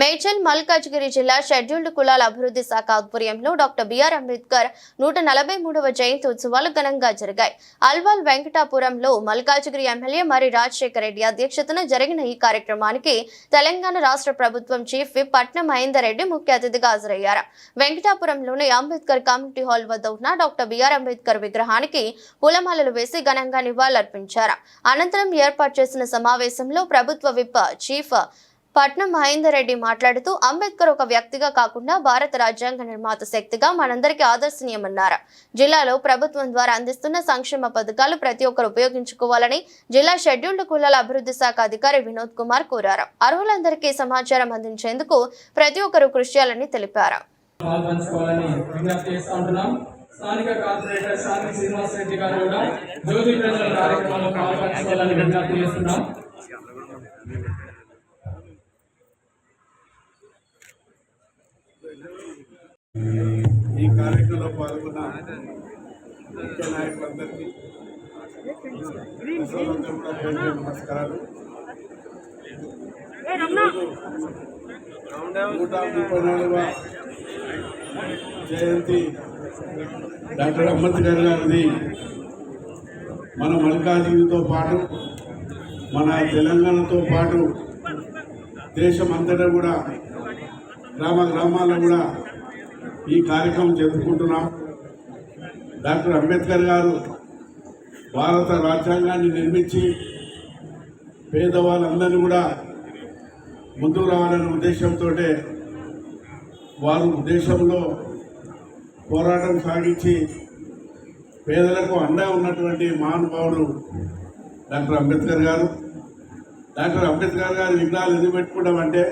మేడ్చల్ మల్కాజ్గిరి జిల్లా షెడ్యూల్డ్ కులాల అభివృద్ధి శాఖ ఆధ్వర్యంలో డాక్టర్ బిఆర్ అంబేద్కర్ నూట నలభై మూడవ జయంతి ఉత్సవాలు ఘనంగా జరిగాయి. అల్వాల్ వెంకటాపురంలో మల్కాజ్గిరి ఎమ్మెల్యే మరి రాజశేఖర రెడ్డి అధ్యక్షతన జరిగిన ఈ కార్యక్రమానికి తెలంగాణ రాష్ట్ర ప్రభుత్వం చీఫ్ విప్ పట్నం మహేందర్ రెడ్డి ముఖ్య అతిథిగా హాజరయ్యారు. వెంకటాపురంలోని అంబేద్కర్ కమ్యూనిటీ హాల్ వద్ద ఉన్న డాక్టర్ బిఆర్ అంబేద్కర్ విగ్రహానికి పూలమాలలు వేసి ఘనంగా నివాళులర్పించారు. అనంతరం ఏర్పాటు చేసిన సమావేశంలో ప్రభుత్వ విప్ చీఫ్ పట్నం మహేందర్ రెడ్డి మాట్లాడుతూ అంబేద్కర్ ఒక వ్యక్తిగా కాకుండా భారత రాజ్యాంగ నిర్మాత శక్తిగా మనందరికీ ఆదర్శనీయమన్నారు. జిల్లాలో ప్రభుత్వం ద్వారా అందిస్తున్న సంక్షేమ పథకాలు ప్రతి ఒక్కరు ఉపయోగించుకోవాలని జిల్లా షెడ్యూల్డ్ కులాల అభివృద్ధి శాఖ అధికారి వినోద్ కుమార్ కోరారు. అర్హులందరికీ సమాచారం అందించేందుకు ప్రతి ఒక్కరు కృషి చేయాలని తెలిపారు. స్థానిక కార్పొరేటర్ శాంతి శ్రీనివాస్ రెడ్డి గారు కూడా జ్యోతి ప్రజల కార్యక్రమంలో పాల్పంచుకోవాలని విజ్ఞప్తి చేస్తున్నాం. ఈ కార్యక్రమంలో పాల్గొన్న ముఖ్య నాయకులందరికీ నమస్కారాలు. నూట ముప్పై నాలుగవ జయంతి డాక్టర్ అంబేద్కర్ గారిది మన మల్కాజిగిరితో పాటు మన తెలంగాణతో పాటు దేశం అంతటా కూడా గ్రామ గ్రామాల్లో కూడా ఈ కార్యక్రమం జరుపుకుంటున్నాం. డాక్టర్ అంబేద్కర్ గారు భారత రాజ్యాంగాన్ని నిర్మించి పేదవాళ్ళందరినీ కూడా ముందుకు రావాలనే ఉద్దేశంతో వారు దేశంలో పోరాటం సాగించి పేదలకు అండా ఉన్నటువంటి మహానుభావుడు డాక్టర్ అంబేద్కర్ గారు. డాక్టర్ అంబేద్కర్ గారు విగ్రహాలు ఎదురు పెట్టుకోవడం అంటే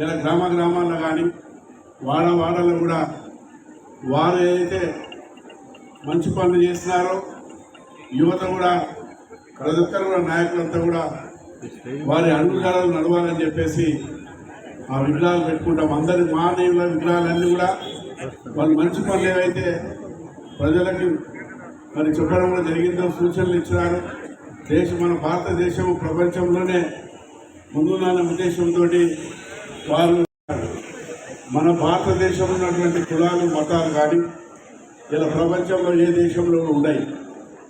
ఇలా గ్రామ గ్రామాల్లో కానీ వాడ వాడలో కూడా వారు ఏదైతే మంచి పనులు చేస్తున్నారో. యువత కూడా ప్రతి ఒక్కరు కూడా నాయకులంతా కూడా వారి అడుగుజాడలు నడవాలని చెప్పేసి ఆ విగ్రహాలు పెట్టుకుంటాం. అందరి మానవుల విగ్రహాలన్నీ కూడా వాళ్ళు మంచి పనులు ఏవైతే ప్రజలకి మరి చెప్పడం కూడా జరిగిందో సూచనలు ఇచ్చినారు దేశం మన భారతదేశం ప్రపంచంలోనే ముందున్న ఉద్దేశంతో వారు మన భారతదేశంలో ఉన్నటువంటి కులాలు మతాలు కానీ ఇలా ప్రపంచంలో ఏ దేశంలో ఉన్నాయి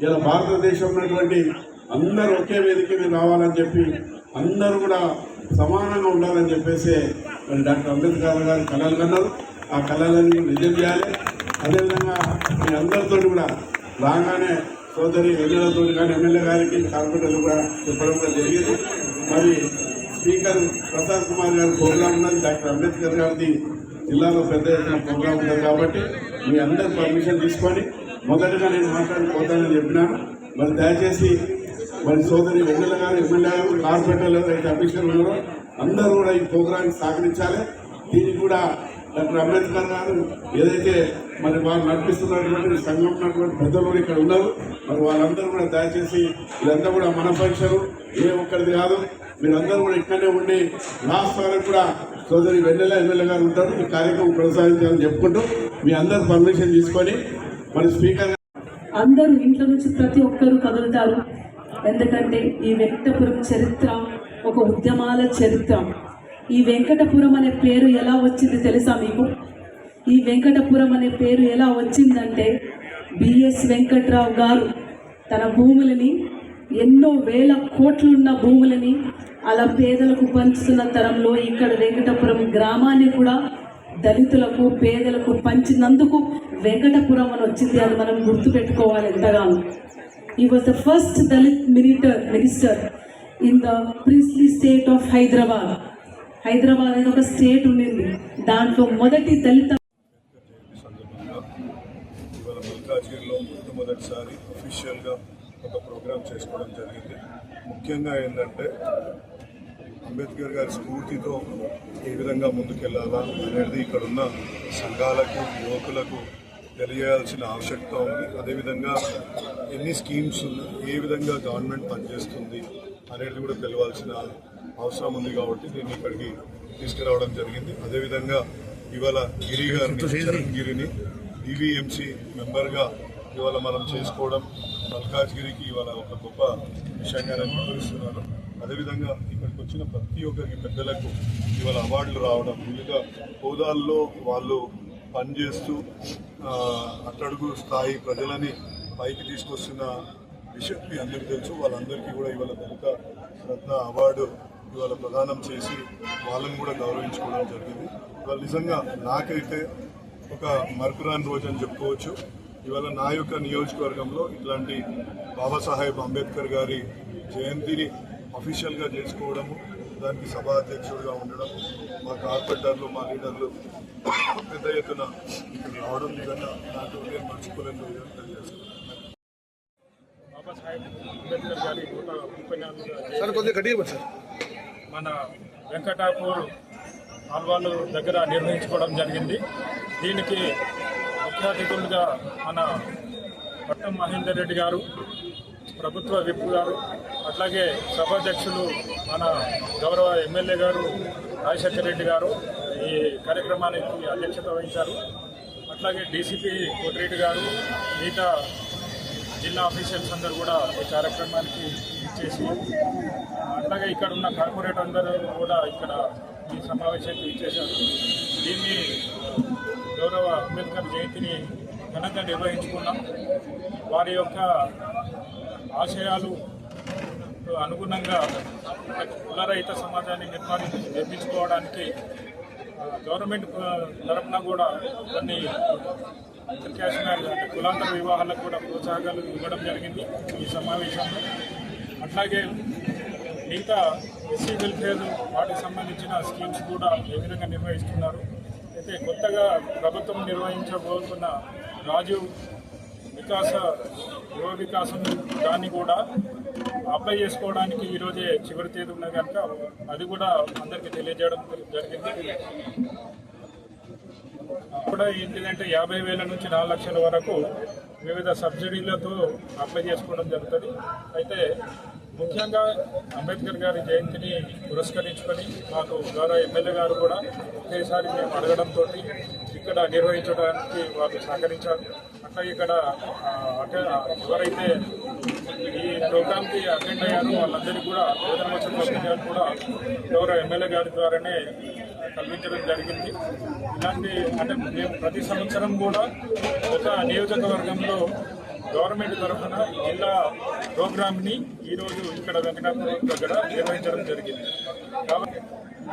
ఇలా భారతదేశంలో ఉన్నటువంటి అందరూ ఒకే వేదిక మీద రావాలని చెప్పి అందరూ కూడా సమానంగా ఉండాలని చెప్పేసి మరి డాక్టర్ అంబేద్కర్ గారు కళలు కన్నారు. ఆ కళలన్నీ నిజం చేయాలి. అదేవిధంగా మీ అందరితో కూడా రాగానే సోదరి ఎమ్మెల్యేలతో కానీ ఎమ్మెల్యే గారికి కార్పొరేటర్లు కూడా చెప్పడం కూడా జరిగింది. మరి స్పీకర్ ప్రసాద్ కుమార్ గారి ప్రోగ్రాం ఉన్నది డాక్టర్ అంబేద్కర్ గారిది. జిల్లాలో పెద్ద ఎత్తున ప్రోగ్రాం ఉన్నది కాబట్టి మీ అందరి పర్మిషన్ తీసుకొని మొదటగా నేను మాట్లాడిపోతానని చెప్పినాను. మరి దయచేసి మరి సోదరి వెన్నెల గారు ఎమ్మెల్యే గారు కార్పొరేటర్లు అయితే అఫీషియల్ ఉన్నారో అందరూ కూడా ఈ ప్రోగ్రాంకి సహకరించాలి. దీనికి కూడా డాక్టర్ అంబేద్కర్ గారు ఏదైతే మరి వారు నడిపిస్తున్నటువంటి సంఘం ఉన్నటువంటి పెద్దలు కూడా ఇక్కడ ఉన్నారు. మరి వాళ్ళందరూ కూడా దయచేసి ఇదంతా కూడా మన పరీక్షలు ఏ ఒక్కరిది కాదు. మీరందరూ కూడా ఇక్కడనే ఉండి లాస్ట్ వరకు కూడా సోదరి వెన్నెల ఎమ్మెల్యే గారు ఉంటారు. ఈ కార్యక్రమం కొనసాగించాలని చెప్పుకుంటూ మీ అందరు పర్మిషన్ తీసుకొని మరి స్పీకర్ అందరూ ఇంట్లో నుంచి ప్రతి ఒక్కరూ కదులుతారు. ఎందుకంటే ఈ వెంకటపురం చరిత్ర ఒక ఉద్యమాల చరిత్ర. ఈ వెంకటపురం అనే పేరు ఎలా వచ్చింది తెలుసా మీకు? ఈ వెంకటపురం అనే పేరు ఎలా వచ్చిందంటే బిఎస్ వెంకట్రావు గారు తన భూములని ఎన్నో వేల కోట్లున్న భూములని అలా పేదలకు పంచుతున్న తరంలో ఇక్కడ వెంకటపురం గ్రామాన్ని కూడా దళితులకు పేదలకు పంచినందుకు వెంకటపురం అని వచ్చింది. అది మనం గుర్తుపెట్టుకోవాలి ఎంతగానో. ఈ was the first Dalit minister minister in the princely state of Hyderabad. Hyderabad అనేది ఒక స్టేట్ ఉండింది. దాంట్లో మొదటి దళిత మల్కాజ్గిరిలో మొట్టమొదటిసారి అఫీషియల్గా ఒక ప్రోగ్రామ్ చేసుకోవడం జరిగింది. ముఖ్యంగా ఏంటంటే అంబేద్కర్ గారి స్ఫూర్తితో ఏ విధంగా ముందుకెళ్ళాలా అనేది ఇక్కడ ఉన్న సంఘాలకు యువకులకు తెలియాల్సిన ఆవశ్యకత ఉంది. అదేవిధంగా ఎన్ని స్కీమ్స్ ఏ విధంగా గవర్నమెంట్ పనిచేస్తుంది అనేది కూడా తెలియాల్సిన అవసరం ఉంది కాబట్టి దీన్ని ఇక్కడికి తీసుకురావడం జరిగింది. అదేవిధంగా ఇవాళ గిరి గారిని చరణ్ గిరిని ఈవీఎంసీ మెంబర్గా ఇవాళ మనం చేసుకోవడం మల్కాజ్గిరికి ఇవాళ ఒక గొప్ప విషయంగా నేను భావిస్తున్నాను అదేవిధంగా ఇక్కడికి వచ్చిన ప్రతి ఒక్కరికి పెద్దలకు ఇవాళ అవార్డులు రావడం వివిధ హోదాల్లో వాళ్ళు పనిచేస్తూ అట్టడుగు స్థాయి ప్రజలని పైకి తీసుకొస్తున్న విషయం మీ అందరికీ తెలుసు. వాళ్ళందరికీ కూడా ఇవాళ దళిత రత్న అవార్డు ఇవాళ ప్రదానం చేసి వాళ్ళని కూడా గౌరవించుకోవడం జరిగింది. ఇవాళ నిజంగా నాకైతే ఒక మరపురాని రోజు అని చెప్పుకోవచ్చు. ఇవాళ నా యొక్క నియోజకవర్గంలో ఇట్లాంటి బాబాసాహెబ్ అంబేద్కర్ గారి జయంతిని అఫీషియల్గా చేసుకోవడము దానికి సభాధ్యక్షుడిగా ఉండడం మా కార్పొరేటర్లు మా లీడర్లు పెద్ద ఎత్తున ఇక్కడ రావడం నిజంగా నాకు నేను మర్చిపోలేని అంబేద్కర్ గారి నూట ముప్పై నాలుగు మన వెంకటాపూర్ ఆల్వాలు దగ్గర నిర్వహించుకోవడం జరిగింది. దీనికి ముఖ్య అతిథులుగా మన పట్టం మహేందర్ రెడ్డి గారు ప్రభుత్వ విప్ గారు అట్లాగే సభాధ్యక్షులు మన గౌరవ ఎమ్మెల్యే గారు రాజశేఖర రెడ్డి గారు ఈ కార్యక్రమానికి అధ్యక్షత వహించారు. అట్లాగే డీసీపీ కోటిరెడ్డి గారు మిగతా జిల్లా ఆఫీషియల్స్ అందరూ కూడా ఈ కార్యక్రమానికి ఇచ్చేసి అట్లాగే ఇక్కడ ఉన్న కార్పొరేట్ అందరూ కూడా ఇక్కడ ఈ సమావేశానికి ఇచ్చేశారు. దీన్ని గౌరవ అంబేద్కర్ జయంతిని ఘనంగా నిర్వహించుకున్నాం. వారి యొక్క ఆశయాలు అనుగుణంగా కులరహిత సమాజాన్ని నిర్మాణి నిర్మించుకోవడానికి గవర్నమెంట్ తరఫున తరపున కూడా కొన్ని ప్రత్యామ్నాయాలు అంటే కులాంతర వివాహాలకు కూడా ప్రోత్సాహకాలు ఇవ్వడం జరిగింది ఈ సమావేశంలో. అట్లాగే మిగతా ఎస్సీ వెల్ఫేర్ వాటికి సంబంధించిన స్కీమ్స్ కూడా ఏ విధంగా నిర్వహిస్తున్నారు అయితే కొత్తగా ప్రభుత్వం నిర్వహించబోతున్న రాజీవ్ వికాస యువ వికాసం దాన్ని కూడా అప్లై చేసుకోవడానికి ఈరోజే చివరి తేదీ ఉన్నది కనుక అది కూడా అందరికీ తెలియజేయడం జరిగింది. కూడా ఏంటిదంటే యాభై వేల నుంచి నాలుగు లక్షల వరకు వివిధ సబ్సిడీలతో అప్లై చేసుకోవడం జరుగుతుంది. అయితే ముఖ్యంగా అంబేద్కర్ గారి జయంతిని పురస్కరించుకొని మాకు గౌరవ ఎమ్మెల్యే గారు కూడా ఒకేసారి మేము అడగడంతో ఇక్కడ నిర్వహించడానికి వాళ్ళు సహకరించారు. అట్లా ఇక్కడ ఎవరైతే ఈ ప్రోగ్రామ్కి అటెండ్ అయ్యారో వాళ్ళందరికీ కూడా భోజన వసతి కూడా గౌరవ ఎమ్మెల్యే గారి ద్వారానే కల్పించడం జరిగింది. ఇలాంటి అంటే మేము ప్రతి సంవత్సరం కూడా ఒక నియోజకవర్గంలో గవర్నమెంట్ తరఫున జిల్లా ప్రోగ్రామ్ని ఈరోజు ఇక్కడ వెంకటాపురం దగ్గర నిర్వహించడం జరిగింది. కాబట్టి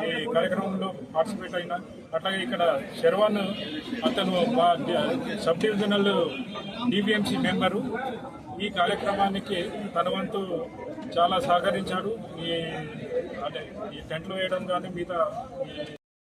ఈ కార్యక్రమంలో పార్టిసిపేట్ అయిన అట్లాగే ఇక్కడ శర్వాన్ అతను మా సబ్ డివిజనల్ డిబిఎంసి మెంబరు. ఈ కార్యక్రమానికి తన వంతు చాలా సహకరించాడు ఈ అంటే ఈ టెంట్లు వేయడం కానీ మిగతా